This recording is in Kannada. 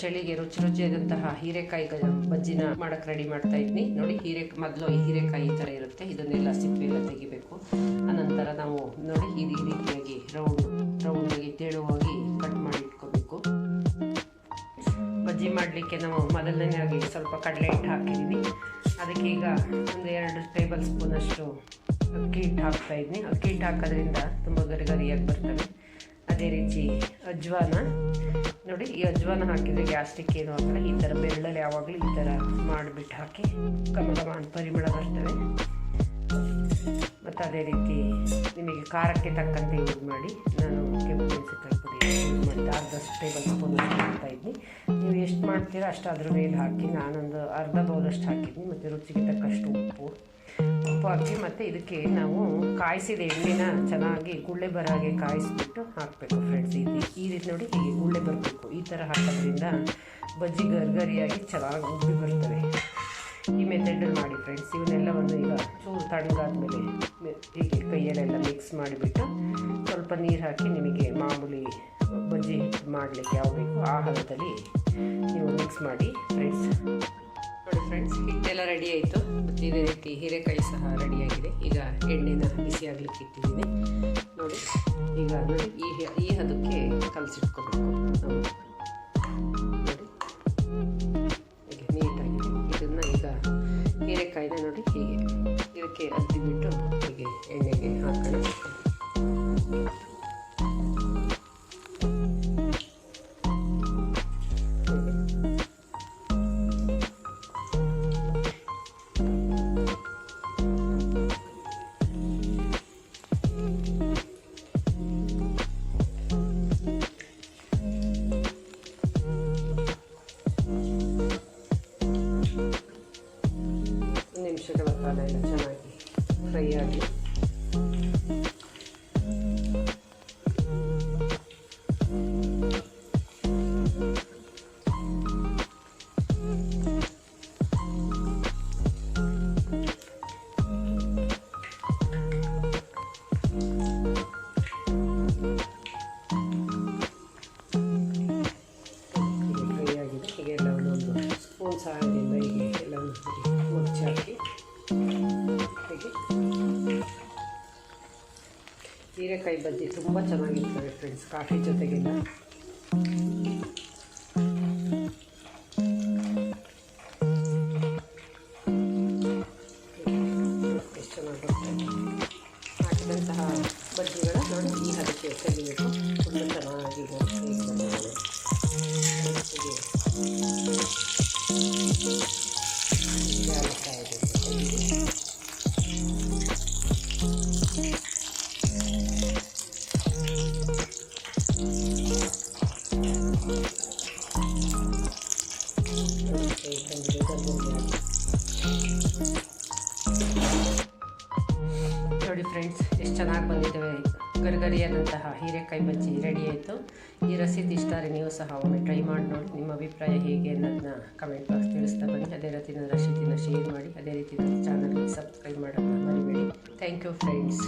ಚಳಿಗೆ ರುಚಿ ರುಚಿಯಾದಂತಹ ಹೀರೆಕಾಯಿ ಬಜ್ಜಿನ ಮಾಡಕ್ಕೆ ರೆಡಿ ಮಾಡ್ತಾ ಇದ್ನಿ ನೋಡಿ, ಹೀರೆ, ಮೊದಲು ಹೀರೆಕಾಯಿ ಥರ ಇರುತ್ತೆ. ಇದನ್ನೆಲ್ಲ ಸಿಪ್ಪೆ ಎಲ್ಲ ತೆಗಿಬೇಕು. ಅನಂತರ ನಾವು ನೋಡಿ, ಈ ರೀತಿಯಾಗಿ ರೌಂಡ್ ರೌಂಡಾಗಿ ತೆಳುವಾಗಿ ಕಟ್ ಮಾಡಿ ಇಟ್ಕೋಬೇಕು. ಬಜ್ಜಿ ಮಾಡಲಿಕ್ಕೆ ನಾವು ಮೊದಲನೇದಾಗಿ ಸ್ವಲ್ಪ ಕಡಲೆ ಹಿಟ್ಟು ಹಾಕಿದ್ದೀನಿ ಅದಕ್ಕೆ ಈಗ ಒಂದು ಎರಡು ಟೇಬಲ್ ಸ್ಪೂನಷ್ಟು ಅಕ್ಕಿ ಹಿಟ್ಟು ಹಾಕ್ತಾ ಇದ್ದೀನಿ ಅಕ್ಕಿ ಹಿಟ್ಟು ಹಾಕೋದ್ರಿಂದ ತುಂಬ ಗರಿಗರಿಯಾಗಿ ಬರ್ತವೆ ಅದೇ ರೀತಿ ಅಜ್ವಾನ ನೋಡಿ, ಈ ಅಜ್ವಾನ ಹಾಕಿದರೆ ಗ್ಯಾಸ್ಟ್ರಿಕ್ ಏನು ಆಗಲ್ಲ. ಈ ಥರ ಬೆಳ್ಳಲ್ಲಿ ಯಾವಾಗಲೂ ಈ ಥರ ಮಾಡಿಬಿಟ್ಟು ಹಾಕಿ ಘಮ ಘಮ ಅಂತ ಪರಿಮಳ ಬರ್ತವೆ. ಮತ್ತು ಅದೇ ರೀತಿ ನಿಮಗೆ ಖಾರಕ್ಕೆ ತಕ್ಕಂತೆ ಯೂಸ್ ಮಾಡಿ ನಾನು ಕೆಂಪು ಮೆಣಸಿನಕಾಯಿ ಪುಡಿ ಯೂಸ್ ಅರ್ಧಷ್ಟು ಟೇಬಲ್ ಸ್ಪೂನ್ ಹಾಕ್ತಾ ಇದ್ದೀನಿ ನೀವು ಎಷ್ಟು ಮಾಡ್ತೀರಾ ಅಷ್ಟು ಅದ್ರ ಮೇಲೆ ಹಾಕಿ ನಾನೊಂದು ಅರ್ಧ ಬೌಲಷ್ಟು ಹಾಕಿದ್ದೀನಿ ಮತ್ತು ರುಚಿಗೆ ತಕ್ಕಷ್ಟು ಉಪ್ಪು. ಹಾಕಿ ಮತ್ತು ಇದಕ್ಕೆ ನಾವು ಕಾಯಿಸಿದ ಎಣ್ಣೆನ ಚೆನ್ನಾಗಿ ಗುಳ್ಳೆ ಬರೋ ಹಾಗೆ ಕಾಯಿಸ್ಬಿಟ್ಟು ಹಾಕಬೇಕು ಫ್ರೆಂಡ್ಸ್ ಇದು ಈ ರೀತಿ ನೋಡಿ ಹೀಗೆ ಗುಳ್ಳೆ ಬರಬೇಕು. ಈ ಥರ ಹಾಕೋದ್ರಿಂದ ಬಜ್ಜಿ ಗರ್ಗರಿಯಾಗಿ ಚೆನ್ನಾಗಿ ಉಬ್ಬಿ ಬರ್ತವೆ ಈ ಮೆಥಡಲ್ಲಿ ಮಾಡಿ ಫ್ರೆಂಡ್ಸ್ ಇವನ್ನೆಲ್ಲವನ್ನು ಈಗ ಚೂರು ತಣ್ಣಗಾದ್ಮೇಲೆ ಹೀಗೆ ಕೈಯಲ್ಲೆಲ್ಲ ಮಿಕ್ಸ್ ಮಾಡಿಬಿಟ್ಟು ಸ್ವಲ್ಪ ನೀರು ಹಾಕಿ ನಿಮಗೆ ಮಾಮೂಲಿ ಬಜ್ಜಿ ಮಾಡಲಿಕ್ಕೆ ಯಾವ ಬೇಕು ಆ ಹಂತದಲ್ಲಿ ನೀವು ಮಿಕ್ಸ್ ಮಾಡಿ ಫ್ರೆಂಡ್ಸ್ ನೋಡಿ ಫ್ರೆಂಡ್ಸ್ ಹಿಟ್ಟೆಲ್ಲ ರೆಡಿ ಆಯಿತು. ಇದೇ ರೀತಿ ಹೀರೆಕಾಯಿ ಸಹ ರೆಡಿಯಾಗಿದೆ. ಈಗ ಎಣ್ಣೆನ ಬಿಸಿ ಆಗ್ಲಿಕ್ಕೆ ಇಟ್ಟಿದ್ದೀನಿ. ನೋಡಿ, ಈಗ ನೋಡಿ, ಈ ಈ ಹದಕ್ಕೆ ಕಲಸಿಟ್ಕೋಬೇಕು. ನೋಡಿ ನೀಟಾಗಿದೆ ಇದನ್ನು ಈಗ ಹೀರೆಕಾಯಿನ ನೋಡಿ ಹೀಗೆ ಇದಕ್ಕೆ ಅದ್ದಿಬಿಟ್ಟು ಹೀಗೆ ಹೀರೆಕಾಯಿ ಬಜ್ಜಿ ತುಂಬ ಚೆನ್ನಾಗಿರ್ತವೆ ಫ್ರೆಂಡ್ಸ್ ಕಾಫಿ ಜೊತೆಗೆಲ್ಲ ನೋಡಿ, ಫ್ರೆಂಡ್ಸ್ ಎಷ್ಟು ಚೆನ್ನಾಗಿ ಬಂದಿದ್ದಾವೆ. ಗರಿಗರಿಯಾದಂತಹ ಹೀರೆಕಾಯಿ ಬಜ್ಜಿ ರೆಡಿ ಆಯಿತು. ಈ ರೆಸಿಪಿ ಇಷ್ಟ ಆದರೆ ನೀವು ಸಹ ಒಮ್ಮೆ ಟ್ರೈ ಮಾಡಿ ನೋಡಿ. ನಿಮ್ಮ ಅಭಿಪ್ರಾಯ ಹೇಗೆ ಅನ್ನೋದನ್ನ ಕಮೆಂಟ್ ಬಾಕ್ಸ್ ತಿಳಿಸ್ತಾ ಬನ್ನಿ. ಅದೇ ರೀತಿ ನನ್ನ ರೆಸಿಪಿನ ಶೇರ್ ಮಾಡಿ. ಅದೇ ರೀತಿ ನನ್ನ ಚಾನಲ್ಗೆ ಸಬ್ಸ್ಕ್ರೈಬ್ ಮಾಡೋದನ್ನ ಮರಿಬೇಡಿ. Thank you friends